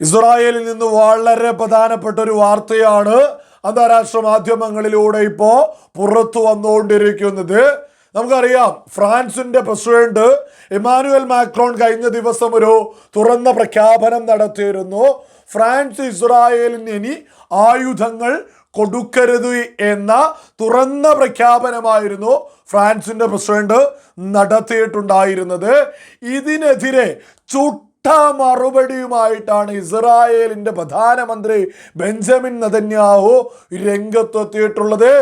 ഇസ്രായേലിൽ നിന്ന് വളരെ പ്രധാനപ്പെട്ട ഒരു വാർത്തയാണ് അന്താരാഷ്ട്ര മാധ്യമങ്ങളിലൂടെ ഇപ്പോൾ പുറത്തു വന്നുകൊണ്ടിരിക്കുന്നത്. നമുക്കറിയാം ഫ്രാൻസിന്റെ പ്രസിഡന്റ് ഇമാനുവൽ മാക്രോൺ കഴിഞ്ഞ ദിവസം ഒരു തുറന്ന പ്രഖ്യാപനം നടത്തിയിരുന്നു. ഫ്രാൻസ് ഇസ്രായേലിന് ഇനി ആയുധങ്ങൾ കൊടുക്കരുത് എന്ന തുറന്ന പ്രഖ്യാപനമായിരുന്നു ഫ്രാൻസിന്റെ പ്രസിഡന്റ് നടത്തിയിട്ടുണ്ടായിരുന്നത്. ഇതിനെതിരെ ചുട്ട മറുപടിയുമായിട്ടാണ് ഇസ്രായേലിന്റെ പ്രധാനമന്ത്രി ബെഞ്ചമിൻ നദന്യാഹു രംഗത്തെത്തിയിട്ടുള്ളത്.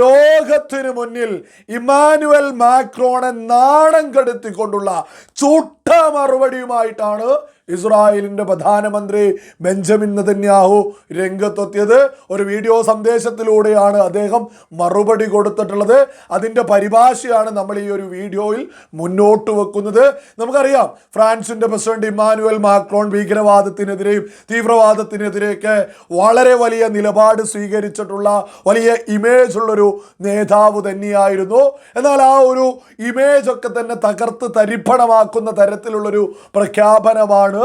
ലോകത്തിന് മുന്നിൽ ഇമാനുവൽ മാക്രോണെ നാണം കെടുത്തിക്കൊണ്ടുള്ള ചുട്ട മറുപടിയുമായിട്ടാണ് ഇസ്രായേലിന്റെ പ്രധാനമന്ത്രി ബെഞ്ചമിൻ നതന്യാഹു രംഗത്തെത്തിയത്. ഒരു വീഡിയോ സന്ദേശത്തിലൂടെയാണ് അദ്ദേഹം മറുപടി കൊടുത്തിട്ടുള്ളത്. അതിന്റെ പരിഭാഷയാണ് നമ്മൾ ഈ ഒരു വീഡിയോയിൽ മുന്നോട്ട് വെക്കുന്നത്. നമുക്കറിയാം ഫ്രാൻസിന്റെ പ്രസിഡന്റ് ഇമ്മാനുവൽ മാക്രോൺ ഭീകരവാദത്തിനെതിരെയും തീവ്രവാദത്തിനെതിരെയൊക്കെ വളരെ വലിയ നിലപാട് സ്വീകരിച്ചിട്ടുള്ള വലിയ ഇമേജ് ഉള്ളൊരു നേതാവ് തന്നെയായിരുന്നു. എന്നാൽ ആ ഒരു ഇമേജൊക്കെ തന്നെ തകർത്ത് തരിപ്പണമാക്കുന്ന തരത്തിലുള്ളൊരു പ്രഖ്യാപനമാണ്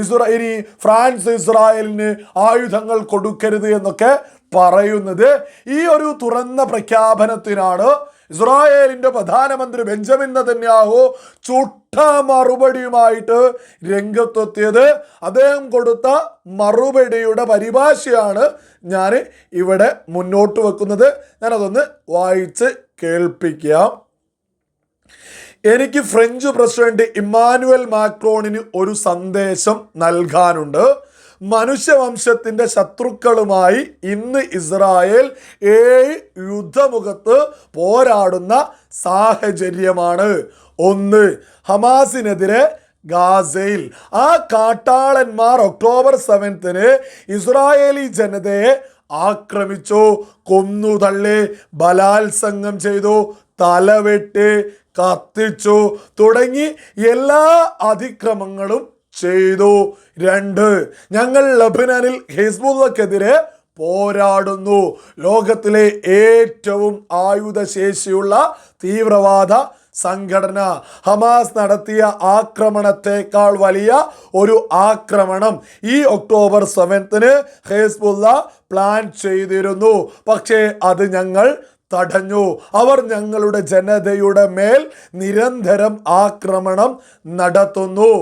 ഇസ്രാ ഇനി ഫ്രാൻസ് ഇസ്രായേലിന് ആയുധങ്ങൾ കൊടുക്കരുത് എന്നൊക്കെ പറയുന്നത് ഈ ഒരു തുറന്ന പ്രഖ്യാപനത്തിനാണ് ഇസ്രായേലിന്റെ പ്രധാനമന്ത്രി ബെഞ്ചമിൻ നതന്യാഹു ചുട്ട മറുപടിയുമായിട്ട് രംഗത്തെത്തിയത്. അദ്ദേഹം കൊടുത്ത മറുപടിയുടെ പരിഭാഷയാണ് ഞാൻ ഇവിടെ മുന്നോട്ട് വെക്കുന്നത്. ഞാനതൊന്ന് വായിച്ച് കേൾപ്പിക്കാം. എനിക്ക് ഫ്രഞ്ച് പ്രസിഡന്റ് ഇമ്മാനുവൽ മാക്രോണിന് ഒരു സന്ദേശം നൽകാനുണ്ട്. മനുഷ്യവംശത്തിന്റെ ശത്രുക്കളുമായി ഇന്ന് ഇസ്രായേൽ ഏഴ് യുദ്ധമുഖത്ത് പോരാടുന്ന സാഹചര്യമാണ്. ഒന്ന് ഹമാസിനെതിരെ ഗാസയിൽ. ആ കാട്ടാളന്മാർ ഒക്ടോബർ സെവൻത്തിന് ഇസ്രായേലി ജനതയെ ആക്രമിച്ചു കൊന്നു തള്ളി ബലാത്സംഗം ചെയ്തു തലവെട്ട് കത്തിച്ചു. തുടങ്ങി എല്ലാ അതിക്രമങ്ങളും ചെയ്തു. രണ്ട് ഞങ്ങൾ ലബനാനിൽ ഹിസ്ബുള്ളക്കെതിരെ പോരാടുന്നു. ലോകത്തിലെ ഏറ്റവും ആയുധശേഷിയുള്ള തീവ്രവാദ സംഘടന. ഹമാസ് നടത്തിയ ആക്രമണത്തെക്കാൾ വലിയ ഒരു ആക്രമണം ഈ ഒക്ടോബർ സെവൻത്തിന് ഹേസ്ബുള്ള പ്ലാൻ ചെയ്തിരുന്നു. പക്ഷേ അത് ഞങ്ങൾ തടഞ്ഞു. അവർ ഞങ്ങളുടെ ജനതയുടെ മേൽ നിരന്തരം ആക്രമണം നടത്തുന്നു.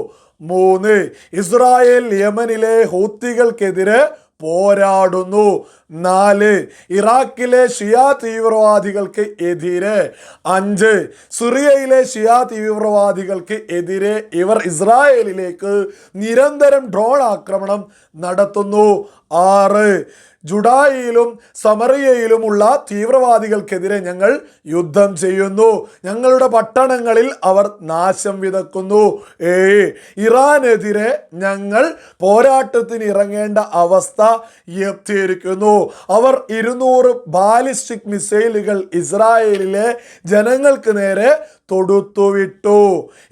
മൂന്ന് ഇസ്രായേൽ യമനിലെ ഹൂത്തികൾക്കെതിരെ പോരാടുന്നു. നാല് ഇറാഖിലെ ഷിയാ തീവ്രവാദികൾക്ക് എതിരെ. അഞ്ച് സിറിയയിലെ ഷിയാ തീവ്രവാദികൾക്ക് എതിരെ ഇവർ ഇസ്രായേലിലേക്ക് നിരന്തരം ഡ്രോൺ ആക്രമണം നടത്തുന്നു. ആറ് ജുഡായിലും സമറിയയിലുമുള്ള തീവ്രവാദികൾക്കെതിരെ ഞങ്ങൾ യുദ്ധം ചെയ്യുന്നു. ഞങ്ങളുടെ പട്ടണങ്ങളിൽ അവർ നാശം വിതക്കുന്നു. ഏഴ് ഇറാനെതിരെ ഞങ്ങൾ പോരാട്ടത്തിന് ഇറങ്ങേണ്ട അവസ്ഥ എത്തിയിരിക്കുന്നു അവർ ഇരുന്നൂറ് ബാലിസ്റ്റിക് മിസൈലുകൾ ഇസ്രായേലിലെ ജനങ്ങൾക്ക് നേരെ തൊടുത്തുവിട്ടു.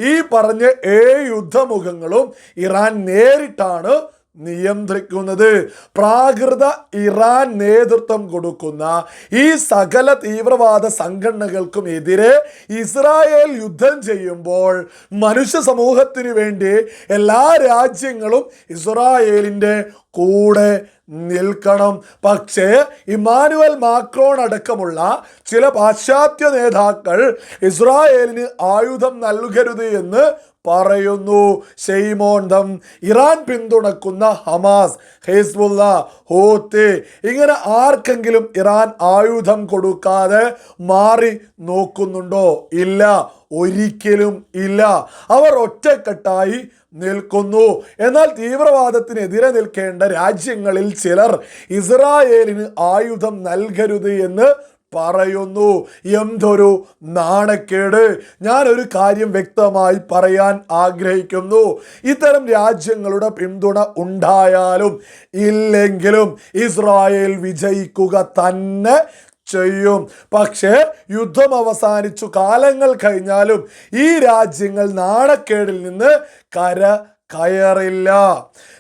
ഈ പറഞ്ഞ ഏഴ് യുദ്ധമുഖങ്ങളും ഇറാൻ നേരിട്ടാണ് നിയന്ത്രിക്കുന്നത്. പ്രാകൃത ഇറാൻ നേതൃത്വം കൊടുക്കുന്ന ഈ സകല തീവ്രവാദ സംഘടനകൾക്കും എതിരെ ഇസ്രായേൽ യുദ്ധം ചെയ്യുമ്പോൾ മനുഷ്യ സമൂഹത്തിന് വേണ്ടി എല്ലാ രാജ്യങ്ങളും ഇസ്രായേലിന്റെ കൂടെ നിൽക്കണം. പക്ഷേ ഇമാനുവൽ മാക്രോൺ അടക്കമുള്ള ചില പാശ്ചാത്യ നേതാക്കൾ ഇസ്രായേലിന് ആയുധം നൽകരുത് എന്ന് പറയുന്നു. ഷെയ്മോണ്ടം ഇറാൻ പിന്തുണക്കുന്ന ഹമാസ് ഹെസ്ബുല്ല ഹോത്തെ ഇങ്ങനെ ആർക്കെങ്കിലും ഇറാൻ ആയുധം കൊടുക്കാതെ മാറി നോക്കുന്നുണ്ടോ? ഇല്ല. ഒരിക്കലും ഇല്ല. അവർ ഒറ്റക്കെട്ടായി നിൽക്കുന്നു. എന്നാൽ തീവ്രവാദത്തിനെതിരെ നിൽക്കേണ്ട രാജ്യങ്ങളിൽ ചിലർ ഇസ്രായേലിന് ആയുധം നൽകരുത് എന്ന് പറയുന്നു. എന്തൊരു നാണക്കേട്. ഞാനൊരു കാര്യം വ്യക്തമായി പറയാൻ ആഗ്രഹിക്കുന്നു. ഇത്തരം രാജ്യങ്ങളുടെ പിന്തുണ ഉണ്ടായാലും ഇല്ലെങ്കിലും ഇസ്രായേൽ വിജയിക്കുക തന്നെ ചെയ്യും. പക്ഷേ യുദ്ധം അവസാനിച്ചു. കാലങ്ങൾ കഴിഞ്ഞാലും ഈ രാജ്യങ്ങൾ നാണക്കേടിൽ നിന്ന് കര കയറില്ല.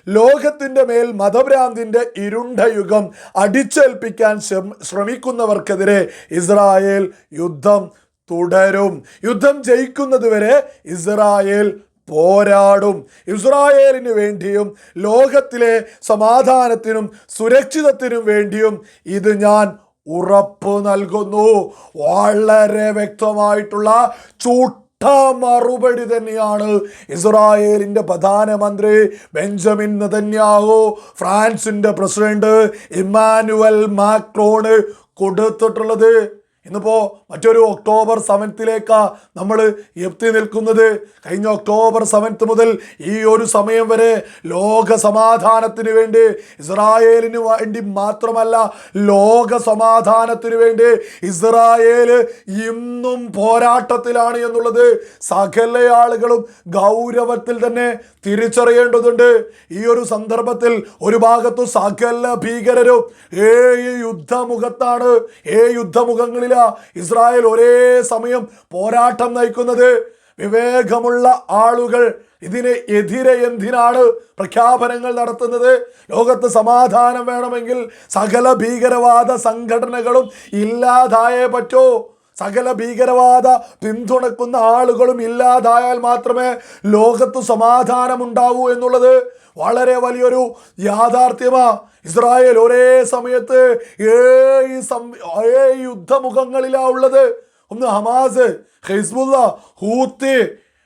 ലോകത്തിന്റെ മേൽ മതഭ്രാന്തിന്റെ ഇരുണ്ട യുഗം അടിച്ചേൽപ്പിക്കാൻ ശ്രമ- ശ്രമിക്കുന്നവർക്കെതിരെ ഇസ്രായേൽ യുദ്ധം തുടരും. യുദ്ധം ജയിക്കുന്നതുവരെ ഇസ്രായേൽ പോരാടും. ഇസ്രായേലിന് വേണ്ടിയും ലോകത്തിലെ സമാധാനത്തിനും സുരക്ഷിതത്തിനും വേണ്ടിയും ഇത് ഞാൻ ഉറപ്പ് നൽകുന്നു. വളരെ വ്യക്തമായിട്ടുള്ള ചൂട്ട മറുപടി തന്നെയാണ്. ഇസ്രായേലിന്റെ പ്രധാനമന്ത്രി ബെഞ്ചമിൻ നതന്യാഹോ ഫ്രാൻസിന്റെ പ്രസിഡന്റ് ഇമ്മാനുവൽ മാക്രോണ് കൊടുത്തിട്ടുള്ളത്. ഇന്നിപ്പോ മറ്റൊരു ഒക്ടോബർ സെവൻത്തിലേക്ക് നമ്മൾ എത്തി നിൽക്കുന്നത്. കഴിഞ്ഞ ഒക്ടോബർ സെവൻത്ത് മുതൽ ഈ ഒരു സമയം വരെ ലോക സമാധാനത്തിന് വേണ്ടി ഇസ്രായേലിന് വേണ്ടി മാത്രമല്ല ലോക സമാധാനത്തിന് വേണ്ടി ഇസ്രായേൽ ഇന്നും പോരാട്ടത്തിലാണ് എന്നുള്ളത് സകല ആളുകളും ഗൗരവത്തിൽ തന്നെ തിരിച്ചറിയേണ്ടതുണ്ട്. ഈ ഒരു സന്ദർഭത്തിൽ ഒരു ഭാഗത്തു സകല ഭീകരരും ഏ യുദ്ധമുഖത്താണ് ഏ യുദ്ധമുഖങ്ങളിലാ ഇസ്രായേൽ ഒരേ സമയം പോരാട്ടം നയിക്കുന്നത്. വിവേകമുള്ള ആളുകൾ ഇതിന് എതിരെ എന്തിനാണ് പ്രഖ്യാപനങ്ങൾ നടത്തുന്നത്? ലോകത്ത് സമാധാനം വേണമെങ്കിൽ സകല ഭീകരവാദ സംഘടനകളും ഇല്ലാതായേ പറ്റൂ. സകല ഭീകരവാദ പിന്തുണക്കുന്ന ആളുകളും ഇല്ലാതായാൽ മാത്രമേ ലോകത്ത് സമാധാനമുണ്ടാവൂ എന്നുള്ളത് വളരെ വലിയൊരു യാഥാർത്ഥ്യമാ. ഇസ്രായേൽ ഒരേ സമയത്ത് ഏഴ് സം ഏഴ് യുദ്ധമുഖങ്ങളിലാ ഉള്ളത്. ഒന്ന് ഹമാസ് ഹിസ്ബുല്ല ഹൂത്തി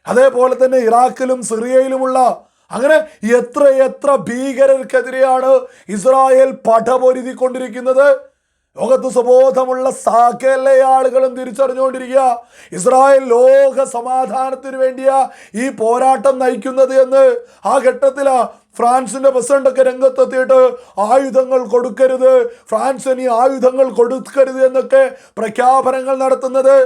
അതേപോലെ തന്നെ ഇറാഖിലും സിറിയയിലുമുള്ള. അങ്ങനെ എത്ര എത്ര ഭീകരർക്കെതിരെയാണ് ഇസ്രായേൽ പടപൊരുതിക്കൊണ്ടിരിക്കുന്നത്? ലോകത്ത് സുബോധമുള്ള സകല ആളുകളും തിരിച്ചറിഞ്ഞുകൊണ്ടിരിക്കുക. ഇസ്രായേൽ ലോക സമാധാനത്തിന് വേണ്ടിയാ ഈ പോരാട്ടം നയിക്കുന്നത് എന്ന് ആ ഘട്ടത്തിലാ ഫ്രാൻസിന്റെ പ്രസിഡന്റൊക്കെ രംഗത്തെത്തിയിട്ട് ആയുധങ്ങൾ കൊടുക്കരുത് ഫ്രാൻസ് ഇനി ആയുധങ്ങൾ കൊടുക്കരുത് എന്നൊക്കെ പ്രഖ്യാപനങ്ങൾ നടത്തുന്നത്.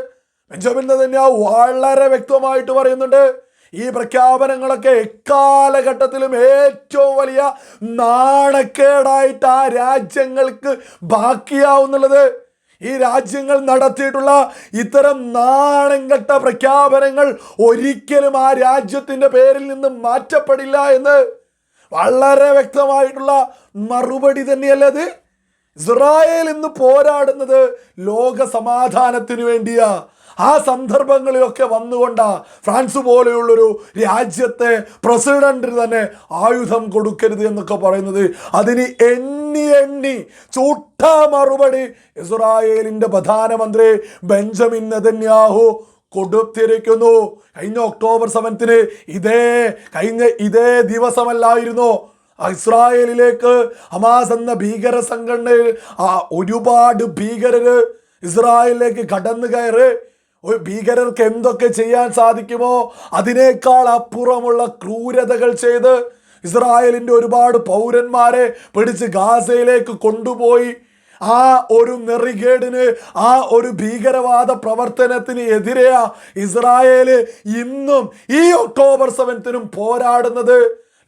ബെഞ്ചമിൻ തന്നെ വളരെ വ്യക്തമായിട്ട് പറയുന്നുണ്ട്. ഈ പ്രഖ്യാപനങ്ങളൊക്കെ എക്കാലഘട്ടത്തിലും ഏറ്റവും വലിയ നാണക്കേടായിട്ട് ആ രാജ്യങ്ങൾക്ക് ബാക്കിയാവുന്നുള്ളത്. ഈ രാജ്യങ്ങൾ നടത്തിയിട്ടുള്ള ഇത്തരം നാണംകെട്ട പ്രഖ്യാപനങ്ങൾ ഒരിക്കലും ആ രാജ്യത്തിന്റെ പേരിൽ നിന്ന് മാറ്റപ്പെടില്ല എന്ന് വളരെ വ്യക്തമായിട്ടുള്ള മറുപടി തന്നെയല്ലേ അത്? ഇസ്രായേൽ ഇന്ന് പോരാടുന്നത് ലോക സമാധാനത്തിന് വേണ്ടിയാ. ആ സന്ദർഭങ്ങളിലൊക്കെ വന്നുകൊണ്ട് ഫ്രാൻസ് പോലെയുള്ളൊരു രാജ്യത്തെ പ്രസിഡന്റിന് തന്നെ ആയുധം കൊടുക്കരുത് എന്നൊക്കെ പറയുന്നത്. അതിന് എണ്ണി എണ്ണി ചൂട്ട മറുപടി ഇസ്രായേലിന്റെ പ്രധാനമന്ത്രി ബെഞ്ചമിൻ നെതന്യാഹു കൊടുത്തിരിക്കുന്നു. കഴിഞ്ഞ ഒക്ടോബർ സെവൻത്തിന് ഇതേ കഴിഞ്ഞ ഇതേ ദിവസമല്ലായിരുന്നു ഇസ്രായേലിലേക്ക് ഹമാസ് എന്ന ഭീകര സംഘടനയിൽ ഒരുപാട് ഭീകരര് ഇസ്രായേലിലേക്ക് കടന്നു കയറി ഒരു ഭീകരർക്ക് എന്തൊക്കെ ചെയ്യാൻ സാധിക്കുമോ അതിനേക്കാൾ അപ്പുറമുള്ള ക്രൂരതകൾ ചെയ്ത് ഇസ്രായേലിന്റെ ഒരുപാട് പൗരന്മാരെ പിടിച്ച് ഗാസയിലേക്ക് കൊണ്ടുപോയി. ആ ഒരു നെറികേടിന് ആ ഒരു ഭീകരവാദ പ്രവർത്തനത്തിന് എതിരെയാ ഇസ്രായേൽ ഇന്നും ഈ ഒക്ടോബർ സെവൻത്തിനും പോരാടുന്നത്.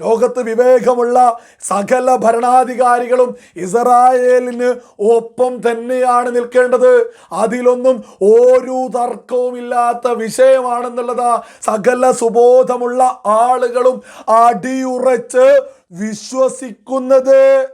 ലോകത്ത് വിവേകമുള്ള സകല ഭരണാധികാരികളും ഇസ്രായേലിന് ഒപ്പം തന്നെയാണ് നിൽക്കേണ്ടത്. അതിലൊന്നും ഒരു തർക്കവുമില്ലാത്ത വിഷയമാണെന്നുള്ളതാ സകല സുബോധമുള്ള ആളുകളും അടിയുറച്ച് വിശ്വസിക്കുന്നത്.